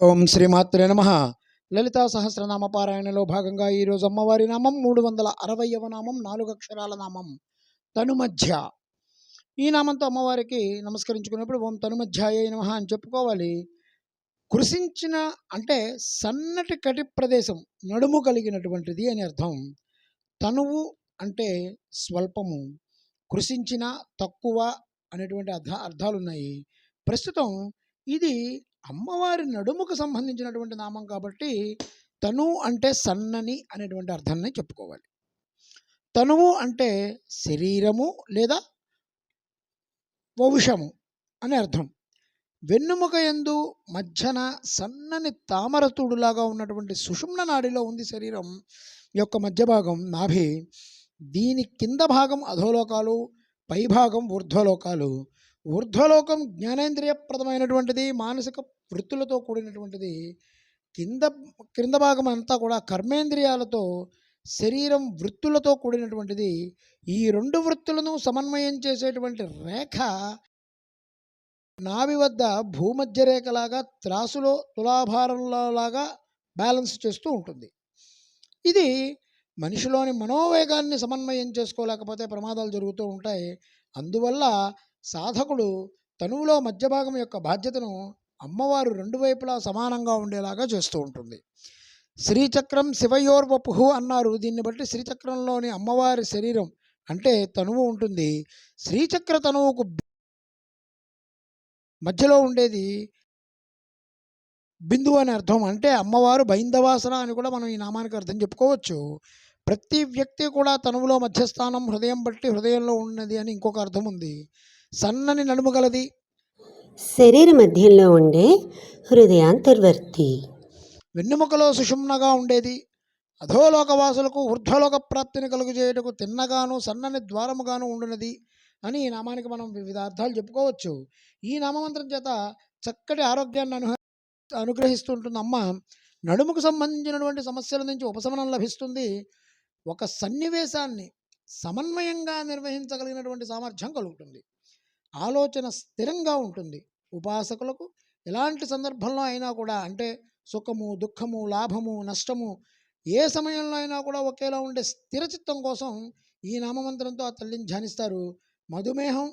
ఓం శ్రీమాత్రే నమ. లలితా సహస్రనామ పారాయణలో భాగంగా ఈరోజు అమ్మవారి నామం మూడు వందల అరవయవ నామం నాలుగు అక్షరాల నామం తనుమధ్య. ఈ నామంతో అమ్మవారికి నమస్కరించుకున్నప్పుడు ఓం తనుమధ్యాయ నమ అని చెప్పుకోవాలి. కృషించిన అంటే సన్నటి కటి ప్రదేశం నడుము కలిగినటువంటిది అని అర్థం. తనువు అంటే స్వల్పము కృషించిన తక్కువ అనేటువంటి అర్థ అర్థాలు ఉన్నాయి ప్రస్తుతం ఇది అమ్మవారి నడుముకు సంబంధించినటువంటి నామం కాబట్టి తను అంటే సన్నని అనేటువంటి అర్థాన్ని చెప్పుకోవాలి. తనువు అంటే శరీరము లేదా వంశము అని అర్థం. వెన్నుముక ఎందు మధ్యన సన్నని తామరతుడులాగా ఉన్నటువంటి సుషుమ్న నాడిలో ఉంది శరీరం యొక్క మధ్య భాగం నాభి. దీని కింద భాగం అధోలోకాలు పై భాగం ఊర్ధ్వలోకాలు. ఊర్ధ్వలోకం జ్ఞానేంద్రియప్రదమైనటువంటిది మానసిక వృత్తులతో కూడినటువంటిది కింద క్రింద భాగం అంతా కూడా కర్మేంద్రియాలతో శరీరం వృత్తులతో కూడినటువంటిది ఈ రెండు వృత్తులను సమన్వయం చేసేటువంటి రేఖ నాభి వద్ద భూమధ్య రేఖలాగా త్రాసులో తులాభారంలాగా బ్యాలెన్స్ చేస్తూ ఉంటుంది. ఇది మనిషిలోని మనోవేగాన్ని సమన్వయం చేసుకోలేకపోతే ప్రమాదాలు జరుగుతూ ఉంటాయి. అందువల్ల సాధకుడు తనువులో మధ్య భాగం యొక్క బాధ్యతను అమ్మవారు రెండు వైపులా సమానంగా ఉండేలాగా చేస్తూ ఉంటుంది. శ్రీచక్రం శివయోర్వపుహు అన్నారు. దీన్ని బట్టి శ్రీచక్రంలోని అమ్మవారి శరీరం అంటే తనువు ఉంటుంది. శ్రీచక్ర తనువుకు మధ్యలో ఉండేది బిందువు అని అర్థం. అంటే అమ్మవారు బైందవాసన అని కూడా మనం ఈ నామానికి అర్థం చెప్పుకోవచ్చు. ప్రతి వ్యక్తి కూడా తనువులో మధ్యస్థానం హృదయం బట్టి హృదయంలో ఉన్నది అని ఇంకొక అర్థం ఉంది. సన్నని నడుము గలది. శరీర మధ్యంలో ఉండే హృదయాంతర్వర్తి. వెన్నెముకలో సుషుమ్నగా ఉండేది. అధోలోక వాసులకు ఊర్ధ్వలోక ప్రాప్తిని కలుగజేయటకు తిన్నగాను సన్నని ద్వారముగాను ఉండునది అని ఈ నామానికి మనం వివిధ అర్థాలు చెప్పుకోవచ్చు. ఈ నామమంత్రం చేత చక్కటి ఆరోగ్యాన్ని అను అనుగ్రహిస్తుంటుంది అమ్మ నడుముకు సంబంధించినటువంటి సమస్యల నుంచి ఉపశమనం లభిస్తుంది. ఒక సన్నివేశాన్ని సమన్వయంగా నిర్వహించగలిగినటువంటి సామర్థ్యం కలుగుతుంది. ఆలోచన స్థిరంగా ఉంటుంది. ఉపాసకులకు ఎలాంటి సందర్భంలో అయినా కూడా అంటే సుఖము దుఃఖము లాభము నష్టము ఏ సమయంలో అయినా కూడా ఒకేలా ఉండే స్థిరచిత్తం కోసం ఈ నామమంత్రంతో ఆ తల్లిని ధ్యానిస్తారు. మధుమేహం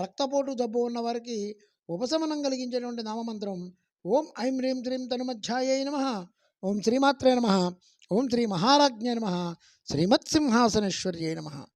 రక్తపోటు జబ్బు ఉన్న వారికి ఉపశమనం కలిగించేటువంటి నామమంత్రం ఓం ఐం హ్రీం శ్రీం తనుమధ్యాయ నమ. ఓం శ్రీమాత్రే నమ. ఓం శ్రీ మహారాజ్ఞే నమ. శ్రీమత్సింహాసనేశ్వర్యై నమ.